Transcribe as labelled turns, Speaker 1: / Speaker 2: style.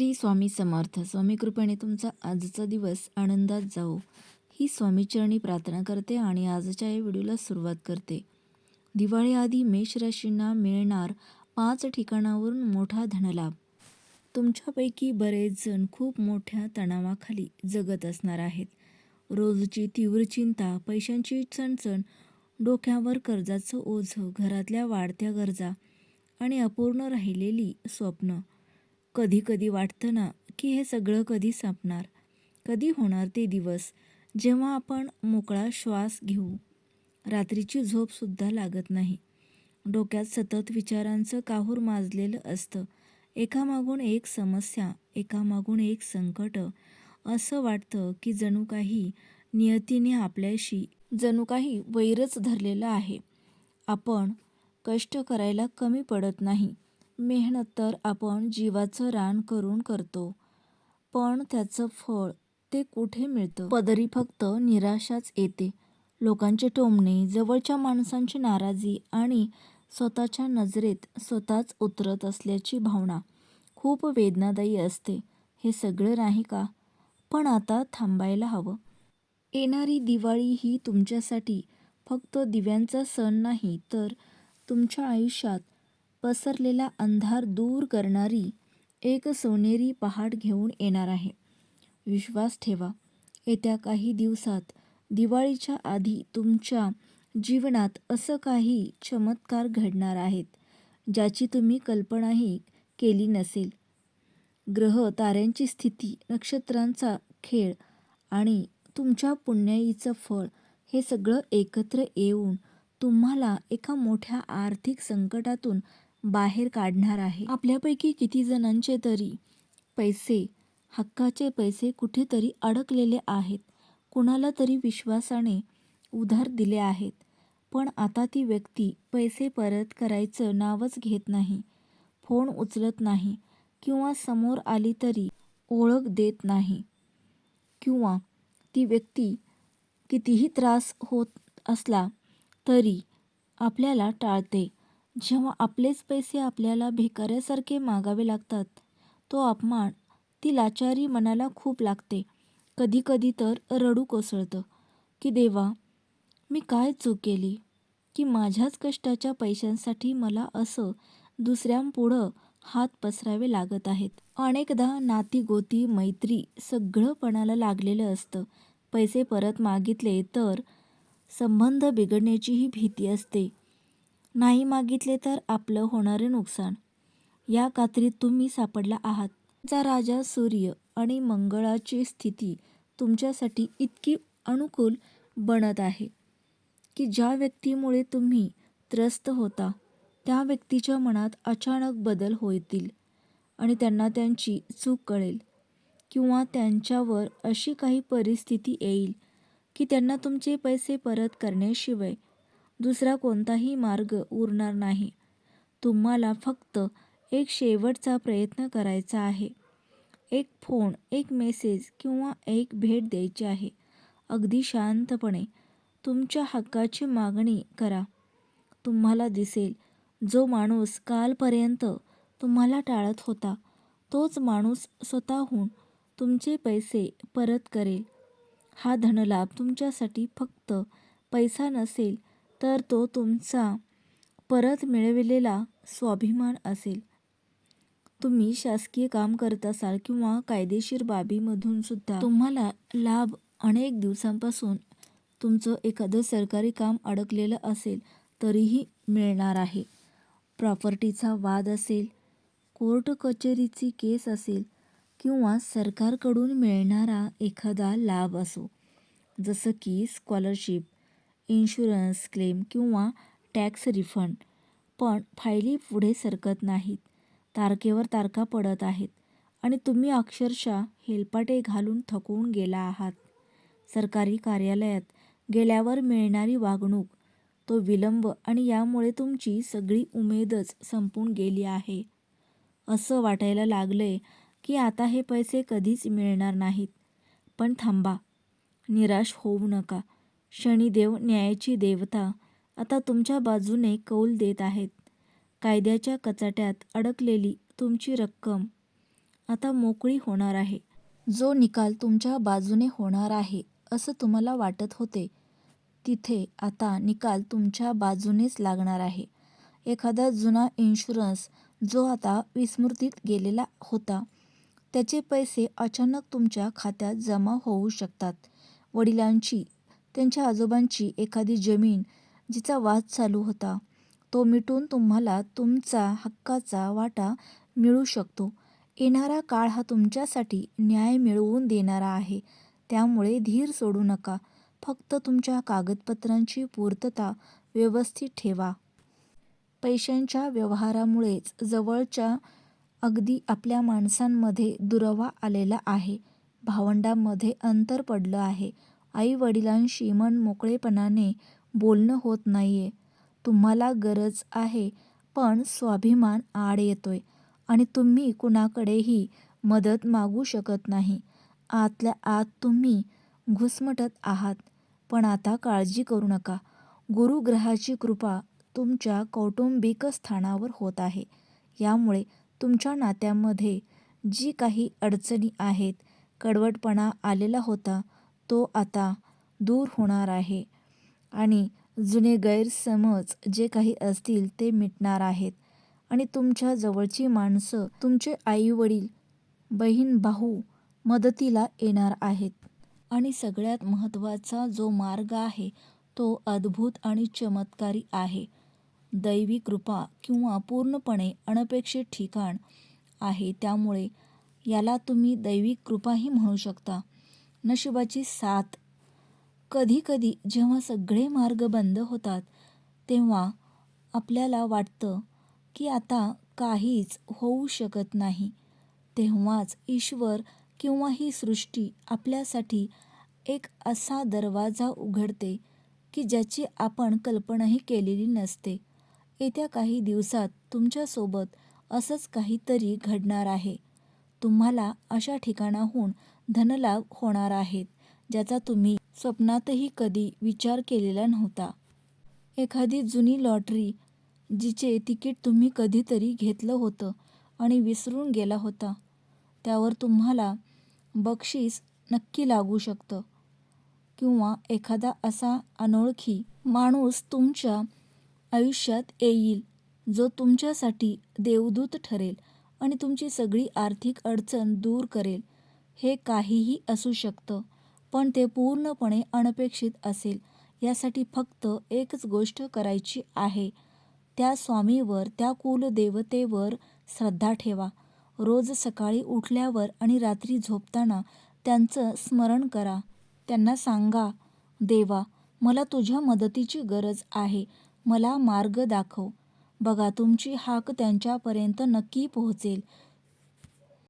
Speaker 1: श्री स्वामी समर्थ स्वामी कृपेने तुमचा आजचा दिवस आनंदात जाओ ही स्वामीचरणी प्रार्थना करते आणि आजच्या या व्हिडिओला सुरुवात करते. दिवाळीआधी मेष राशींना मिळणार पाच ठिकाणावरून मोठा धनलाभ. तुमच्यापैकी बरेच जण खूप मोठ्या तणावाखाली जगत असणार आहेत. रोजची तीव्र चिंता पैशांची चणचण डोक्यावर कर्जाचं ओझं घरातल्या वाढत्या गरजा आणि अपूर्ण राहिलेली स्वप्न कधी कधी वाटतं ना की हे सगळं कधी संपणार? कधी होणार ते दिवस? जेव्हा आपण मोकळा श्वास घेऊ रात्रीची झोपसुद्धा लागत नाही. डोक्यात सतत विचारांचं काहूर माजलेलं असतं. एकामागून एक समस्या एकामागून एक संकट असं वाटतं की जणू काही नियतीने आपल्याशी जणू काही वैरच धरलेलं आहे. आपण कष्ट करायला कमी पडत नाही. मेहनत तर आपण जीवाचं रान करून करतो पण त्याचं फळ ते कुठे मिळतं? पदरी फक्त निराशाच येते. लोकांचे टोमणे जवळच्या माणसांची नाराजी आणि स्वतःच्या नजरेत स्वतःच उतरत असल्याची भावना खूप वेदनादायी असते. हे सगळं नाही का? पण आता थांबायला हवं. येणारी दिवाळी ही तुमच्यासाठी फक्त दिव्यांचा सण नाही तर तुमच्या आयुष्यात पसरलेला अंधार दूर करणारी एक सोनेरी पहाट घेऊन येणार आहे. विश्वास ठेवा येत्या काही दिवसात दिवाळीच्या आधी तुमच्या जीवनात असं काही चमत्कार घडणार आहेत ज्याची तुम्ही कल्पनाही केली नसेल. ग्रह ताऱ्यांची स्थिती नक्षत्रांचा खेळ आणि तुमच्या पुण्याईचं फळ हे सगळं एकत्र येऊन तुम्हाला एका मोठ्या आर्थिक संकटातून बाहेर काढणार आहे. आपल्यापैकी किती जणांचे तरी पैसे हक्काचे पैसे कुठेतरी अडकलेले आहेत. कुणाला तरी विश्वासाने उधार दिले आहेत. पण आता ती व्यक्ती पैसे परत करायचं नावच घेत नाही. फोन उचलत नाही किंवा समोर आली तरी ओळख देत नाही. किंवा ती व्यक्ती कितीही त्रास होत असला तरी आपल्याला टाळते. जेव्हा आपलेच पैसे आपल्याला भिकाऱ्यासारखे मागावे लागतात तो अपमान ती लाचारी मनाला खूप लागते. कधीकधी तर रडू कोसळतं की देवा मी काय चूक केली? की माझ्याच कष्टाच्या पैशांसाठी मला असं दुसऱ्यांपुढं हात पसरावे लागत आहेत? अनेकदा नाती गोती मैत्री सगळं पणाला लागलेलं असतं. पैसे परत मागितले तर संबंध बिघडण्याचीही भीती असते. नाही मागितले तर आपलं होणारे नुकसान. या कात्रीत तुम्ही सापडला आहात. तुमचा राजा सूर्य आणि मंगळाची स्थिती तुमच्यासाठी इतकी अनुकूल बनत आहे की ज्या व्यक्तीमुळे तुम्ही त्रस्त होता त्या व्यक्तीच्या मनात अचानक बदल होतील आणि त्यांना त्यांची चूक कळेल किंवा त्यांच्यावर अशी काही परिस्थिती येईल की त्यांना तुमचे पैसे परत करण्याशिवाय दुसरा कोणताही मार्ग उरणार नाही. तुम्हाला फक्त एक शेवटचा प्रयत्न करायचा आहे. एक फोन एक मेसेज किंवा एक भेट द्यायची आहे. अगदी शांतपणे तुमच्या हक्काची मागणी करा. तुम्हाला दिसेल जो माणूस कालपर्यंत तुम्हाला टाळत होता तोच माणूस स्वतःहून तुमचे पैसे परत करेल. हा धनलाभ तुमच्यासाठी फक्त पैसा नसेल तर तो तुमचा परत मिळविलेला स्वाभिमान असेल. तुम्ही शासकीय काम करत असाल किंवा कायदेशीर बाबीमधून सुद्धा तुम्हाला लाभ अनेक दिवसांपासून तुमचं एखादं सरकारी काम अडकलेलं असेल तरीही मिळणार आहे. प्रॉपर्टीचा वाद असेल कोर्ट कचेरीची केस असेल किंवा सरकारकडून मिळणारा एखादा लाभ असो जसं की स्कॉलरशिप इन्शुरन्स क्लेम किंवा टॅक्स रिफंड. पण फायली पुढे सरकत नाहीत. तारखेवर तारखा पडत आहेत आणि तुम्ही अक्षरशः हेलपाटे घालून थकवून गेला आहात. सरकारी कार्यालयात गेल्यावर मिळणारी वागणूक तो विलंब आणि यामुळे तुमची सगळी उमेदच संपून गेली आहे. असं वाटायला लागलंय की आता हे पैसे कधीच मिळणार नाहीत. पण थांबा. निराश होऊ नका. शनिदेव न्यायाची देवता आता तुमच्या बाजूने कौल देत आहेत. कायद्याच्या कचाट्यात अडकलेली तुमची रक्कम आता मोकळी होणार आहे. जो निकाल तुमच्या बाजूने होणार आहे असं तुम्हाला वाटत होते तिथे आता निकाल तुमच्या बाजूनेच लागणार आहे. एखादा जुना इन्शुरन्स जो आता विस्मृतीत गेलेला होता त्याचे पैसे अचानक तुमच्या खात्यात जमा होऊ शकतात. वडिलांची त्यांच्या आजोबांची एखादी जमीन जिचा वाद चालू होता तो मिटून तुम्हाला तुमचा हक्काचा वाटा मिळू शकतो. येणारा काळ हा तुमच्यासाठी न्याय मिळवून देणारा आहे. त्यामुळे धीर सोडू नका. फक्त तुमच्या कागदपत्रांची पूर्तता व्यवस्थित ठेवा. पैशांच्या व्यवहारामुळेच जवळच्या अगदी आपल्या माणसांमध्ये दुरावा आलेला आहे. भावंडांमध्ये अंतर पडलं आहे. आई वडिलांशी मन मोकळेपणाने बोलणं होत नाहीये. तुम्हाला गरज आहे पण स्वाभिमान आड येतोय आणि तुम्ही कुणाकडेही मदत मागू शकत नाही. आतल्या आत तुम्ही घुसमटत आहात पण आता काळजी करू नका. गुरुग्रहाची कृपा तुमच्या कौटुंबिक स्थानावर होत आहे. यामुळे तुमच्या नात्यामध्ये जी काही अडचणी आहेत कडवटपणा आलेला होता तो आता दूर होणार आहे आणि जुने गैरसमज जे काही असतील ते मिटणार आहेत. आणि तुमच्या जवळची माणसं तुमचे आई वडील बहीण भाऊ मदतीला येणार आहेत. आणि सगळ्यात महत्त्वाचा जो मार्ग आहे तो अद्भुत आणि चमत्कारी आहे. दैवी कृपा किंवा पूर्णपणे अनपेक्षित ठिकाण आहे त्यामुळे याला तुम्ही दैवी कृपाही म्हणू शकता. नशिबाची साथ. कधी कधी जेव्हा सगळे मार्ग बंद होतात तेव्हा आपल्याला वाटतं की आता काहीच होऊ शकत नाही. तेव्हाच ईश्वर किंवा ही सृष्टी आपल्यासाठी एक असा दरवाजा उघडते की ज्याची आपण कल्पनाही केलेली नसते. येत्या काही दिवसात तुमच्यासोबत असंच काहीतरी घडणार आहे. तुम्हाला अशा ठिकाणाहून धनलाभ होणार आहेत ज्याचा तुम्ही स्वप्नातही कधी विचार केलेला नव्हता. एखादी जुनी लॉटरी जिचे तिकीट तुम्ही कधीतरी घेतलं होतं आणि विसरून गेला होता त्यावर तुम्हाला बक्षीस नक्की लागू शकतं. किंवा एखादा असा अनोळखी माणूस तुमच्या आयुष्यात येईल जो तुमच्यासाठी देवदूत ठरेल आणि तुमची सगळी आर्थिक अडचण दूर करेल. हे काहीही असू शकतं पण ते पूर्णपणे अनपेक्षित असेल. यासाठी फक्त एकच गोष्ट करायची आहे. त्या स्वामीवर त्या कुलदेवतेवर श्रद्धा ठेवा. रोज सकाळी उठल्यावर आणि रात्री झोपताना त्यांचं स्मरण करा. त्यांना सांगा देवा मला तुझ्या मदतीची गरज आहे. मला मार्ग दाखव. बघा तुमची हाक त्यांच्यापर्यंत नक्की पोहोचेल.